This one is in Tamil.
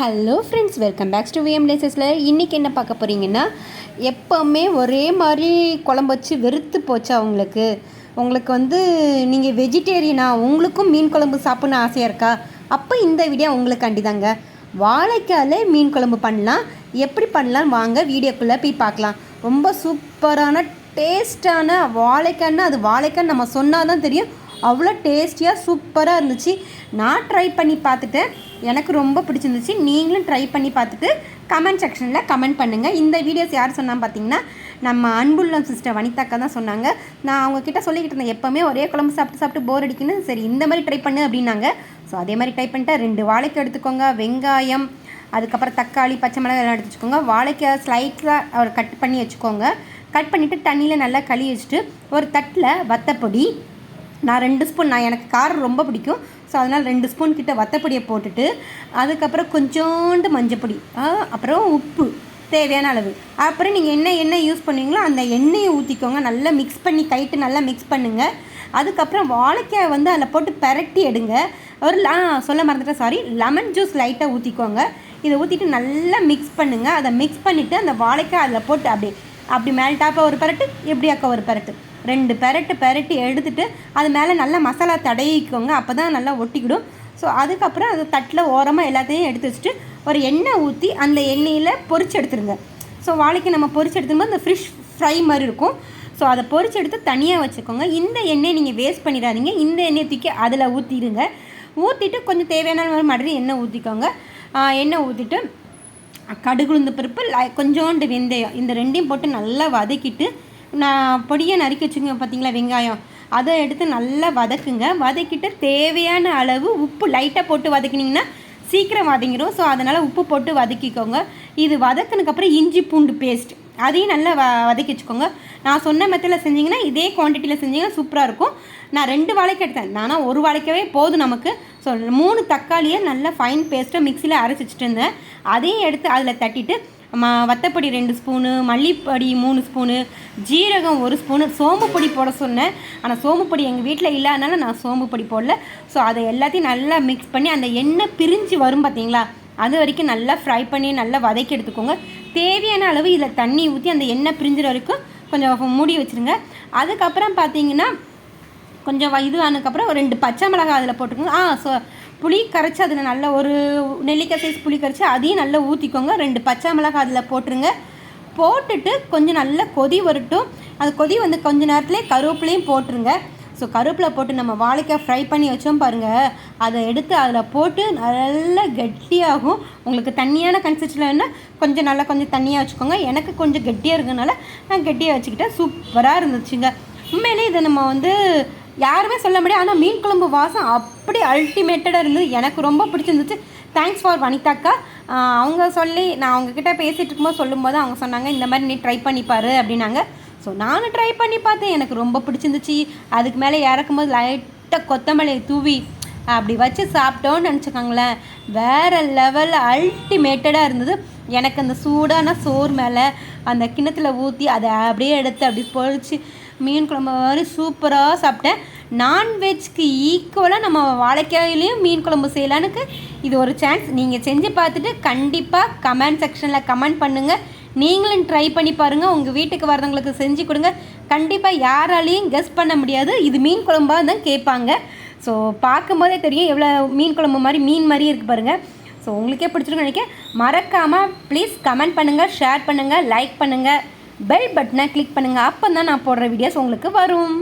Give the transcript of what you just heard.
Hello friends welcome backs to VM லேசஸில் இன்றைக்கி என்ன பார்க்க போகிறீங்கன்னா எப்போவுமே ஒரே மாதிரி குழம்பு வச்சு வெறுத்து போச்சா உங்களுக்கு? உங்களுக்கு வந்து நீங்கள் வெஜிடேரியனா உங்களுக்கும் மீன் குழம்பு சாப்பிட்ணும் ஆசையாக இருக்கா? அப்போ இந்த வீடியோ உங்களுக்கு தாங்க வாழைக்கால மீன் குழம்பு பண்ணலாம். எப்படி பண்ணலாம்? வாங்க வீடியோக்குள்ளே போய் பார்க்கலாம். ரொம்ப சூப்பரான டேஸ்டான வாழைக்கான்னு அது வாழைக்கான்னு நம்ம சொன்னால் தான் தெரியும். அவ்வளோ டேஸ்டியாக சூப்பராக இருந்துச்சு. நான் ட்ரை பண்ணி பார்த்துட்டேன். எனக்கு ரொம்ப பிடிச்சிருந்துச்சு. நீங்களும் ட்ரை பண்ணி பார்த்துட்டு கமெண்ட் செக்ஷனில் கமெண்ட் பண்ணுங்கள் இந்த வீடியோஸ் யார் சொன்னால் பார்த்தீங்கன்னா நம்ம அன்புள்ளம் சிஸ்டர் வனிதாக்கா தான் சொன்னாங்க. நான் அவங்கக்கிட்ட சொல்லிக்கிட்டு இருந்தேன் எப்போவுமே ஒரே குழம்பு சாப்பிட்டு சாப்பிட்டு போர் அடிக்கணும் சரி இந்த மாதிரி ட்ரை பண்ணு அப்படின்னாங்க. ஸோ அதே மாதிரி ட்ரை பண்ணிட்டேன். ரெண்டு வாழைக்கு எடுத்துக்கோங்க வெங்காயம் அதுக்கப்புறம் தக்காளி பச்சை மிளகாய் எல்லாம் எடுத்து வச்சுக்கோங்க. வாழைக்காய் ஸ்லைட்ஸாக அவர் கட் பண்ணி வச்சுக்கோங்க. கட் பண்ணிவிட்டு தண்ணியில் நல்லா கழுவி வச்சுட்டு ஒரு தட்டில் வத்தப்பொடி நான் ரெண்டு ஸ்பூன் நான் எனக்கு காரம் ரொம்ப பிடிக்கும். ஸோ அதனால் ரெண்டு ஸ்பூன் கிட்ட வத்தப்பொடியை போட்டுட்டு அதுக்கப்புறம் கொஞ்சோண்டு மஞ்சப்பொடி அப்புறம் உப்பு தேவையான அளவு. அப்புறம் நீங்கள் என்ன எண்ணெய் யூஸ் பண்ணுவீங்களோ அந்த எண்ணெயை ஊற்றிக்கோங்க நல்லா மிக்ஸ் பண்ணி கைட்டு நல்லா மிக்ஸ் பண்ணுங்கள் அதுக்கப்புறம் வாழைக்காய் வந்து அதில் போட்டு பரட்டி எடுங்க. ஒரு சொல்ல மறந்துட்டேன் சாரி லெமன் ஜூஸ் லைட்டாக ஊற்றிக்கோங்க இதை ஊற்றிட்டு நல்லா மிக்ஸ் பண்ணுங்கள் அதை மிக்ஸ் பண்ணிவிட்டு அந்த வாழைக்காய் அதில் போட்டு அப்படி அப்படி மேல் டாப்பாக ஒரு பரட்டு எப்படியாக்கா ஒரு பரட்டு. ரெண்டு பெரட்டு பெரட்டி எடுத்துட்டு அது மேலே நல்லா மசாலா தடவிக்கோங்க. அப்போ தான் நல்லா ஒட்டிக்கிடும். ஸோ அதுக்கப்புறம் அது தட்டில் ஓரமாக எல்லாத்தையும் எடுத்து வச்சுட்டு ஒரு எண்ணெய் ஊற்றி அந்த எண்ணெயில் பொறிச்சு எடுத்துருங்க. ஸோ வாழைக்கு நம்ம பொறிச்சு எடுத்தும்போது அந்த ஃப்ரிஷ் ஃப்ரை மாதிரி இருக்கும். ஸோ அதை பொறிச்சு எடுத்து தனியாக வச்சுக்கோங்க. இந்த எண்ணெயை நீங்கள் வேஸ்ட் பண்ணிடாதீங்க. இந்த எண்ணெயை தூக்கி அதில் ஊற்றிடுங்க ஊற்றிட்டு கொஞ்சம் தேவையான மாதிரி எண்ணெய் ஊற்றிக்கோங்க எண்ணெய் ஊற்றிட்டு கடுகுளுந்த பருப்பு கொஞ்சோண்டு வெந்தயம் இந்த ரெண்டையும் போட்டு நல்லா வதக்கிட்டு நான் பொடியை நறுக்கி வச்சுங்க பார்த்தீங்களா வெங்காயம். அதை எடுத்து நல்லா வதக்குங்க. வதக்கிட்டு தேவையான அளவு உப்பு லைட்டாக போட்டு வதக்கினீங்கன்னா சீக்கிரம் வதங்கிடும். ஸோ அதனால் உப்பு போட்டு வதக்கிக்கோங்க. இது வதக்கினதுக்கப்புறம் இஞ்சி பூண்டு பேஸ்ட் அதையும் நல்லா வ வதக்கி வச்சுக்கோங்க. நான் சொன்ன மெத்தடில் செஞ்சிங்கன்னா இதே குவான்டிட்டியில் செஞ்சிங்கன்னா சூப்பராக இருக்கும். நான் ரெண்டு வாழைக்கு எடுத்தேன். நானும் ஒரு வாழைக்கவே போதும் நமக்கு. ஸோ மூணு தக்காளியை நல்லா ஃபைன் பேஸ்ட்டாக மிக்சியில் அரைச்சி வச்சுட்டு இருந்தேன். அதையும் எடுத்து அதில் தட்டிட்டு ம வத்தப்பொடி ரெண்டு ஸ்பூனு மல்லிப்பொடி மூணு ஸ்பூனு ஜீரகம் ஒரு ஸ்பூனு சோம்பு பொடி போட சொன்னேன். ஆனால் சோம்பு பொடி எங்கள் வீட்டில் இல்லாதனால நான் சோம்பு பொடி போடல. ஸோ அதை எல்லாத்தையும் நல்லா மிக்ஸ் பண்ணி அந்த எண்ணெய் பிரிஞ்சு வரும் பார்த்தீங்களா அது வரைக்கும் நல்லா ஃப்ரை பண்ணி நல்லா வதக்கி எடுத்துக்கோங்க. தேவையான அளவு இதில் தண்ணி ஊற்றி அந்த எண்ணெய் பிரிஞ்சுற வரைக்கும் கொஞ்சம் மூடி வச்சுருங்க. அதுக்கப்புறம் பார்த்தீங்கன்னா கொஞ்சம் இது ஆனதுக்கப்புறம் ரெண்டு பச்சை மிளகாய் அதில் போட்டுக்கோங்க. ஆ ஸோ புளி கரைச்சி அதில் நல்ல ஒரு நெல்லிக்காய் சைஸ் புளி கரைச்சி அதையும் நல்லா ஊற்றிக்கோங்க ரெண்டு பச்சை மிளகாய் அதில் போட்டுருங்க. போட்டுட்டு கொஞ்சம் நல்லா கொதி வரட்டும். அது கொதி வந்து கொஞ்ச நேரத்துலேயே கருவேப்பிலையும் போட்டுருங்க. ஸோ கருவேப்பிலை போட்டு நம்ம வாழைக்காய் ஃப்ரை பண்ணி வச்சோம் பாருங்கள் அதை எடுத்து அதில் போட்டு நல்லா கெட்டியாகும். உங்களுக்கு தண்ணியான கன்சிஸ்டில் வேணால் கொஞ்சம் நல்லா கொஞ்சம் தண்ணியாக வச்சுக்கோங்க. எனக்கு கொஞ்சம் கெட்டியாக இருக்கிறதுனால நான் கெட்டியாக வச்சுக்கிட்டேன். சூப்பராக இருந்துச்சுங்க. உண்மையிலே இதை நம்ம வந்து யாருமே சொல்ல முடியாது. ஆனால் மீன் குழம்பு வாசம் அப்படி அல்டிமேட்டடாக இருந்தது. எனக்கு ரொம்ப பிடிச்சிருந்துச்சு. தேங்க்ஸ் ஃபார் வனிதாக்கா. அவங்க சொல்லி நான் அவங்கக்கிட்ட பேசிகிட்டு இருக்கும்போது சொல்லும்போது அவங்க சொன்னாங்க இந்த மாதிரி நீ ட்ரை பண்ணிப்பாரு அப்படின்னாங்க. ஸோ நானும் ட்ரை பண்ணி பார்த்தேன். எனக்கு ரொம்ப பிடிச்சிருந்துச்சு. அதுக்கு மேலே இறக்கும்போது லைட்டாக கொத்தமல்லியை தூவி அப்படி வச்சு சாப்பிட்டோன்னு நினச்சிக்கோங்களேன். வேறு லெவலில் அல்டிமேட்டடாக இருந்தது. எனக்கு அந்த சூடான சோறு மேலே அந்த கிண்ணத்தில் ஊற்றி அதை அப்படியே எடுத்து அப்படி பொழிச்சு மீன் குழம்பு மாதிரி சூப்பராக சாப்பிட்டேன். நான்வெஜ்க்கு ஈக்குவலாக நம்ம வாழைக்காயிலையும் மீன் குழம்பு செய்யலானுக்கு இது ஒரு சான்ஸ் நீங்கள் செஞ்சு பார்த்துட்டு கண்டிப்பாக கமெண்ட் செக்ஷனில் கமெண்ட் பண்ணுங்கள் நீங்களும் ட்ரை பண்ணி பாருங்கள் உங்கள் வீட்டுக்கு வரவங்களுக்கு செஞ்சு கொடுங்க. கண்டிப்பாக யாராலையும் கெஸ் பண்ண முடியாது. இது மீன் குழம்பாக தான் கேட்பாங்க. ஸோ பார்க்கும்போதே தெரியும் எவ்வளோ மீன் குழம்பு மாதிரி மீன் மாதிரி இருக்குது பாருங்கள் ஸோ உங்களுக்கே பிடிச்சிருக்குன்னு நினைக்க மறக்காமல் ப்ளீஸ் கமெண்ட் பண்ணுங்கள் ஷேர் பண்ணுங்கள் லைக் பண்ணுங்கள் பெல் பட்டனை கிளிக் பண்ணுங்கள் அப்போ தான் நான் போடுற வீடியோஸ் உங்களுக்கு வரும்.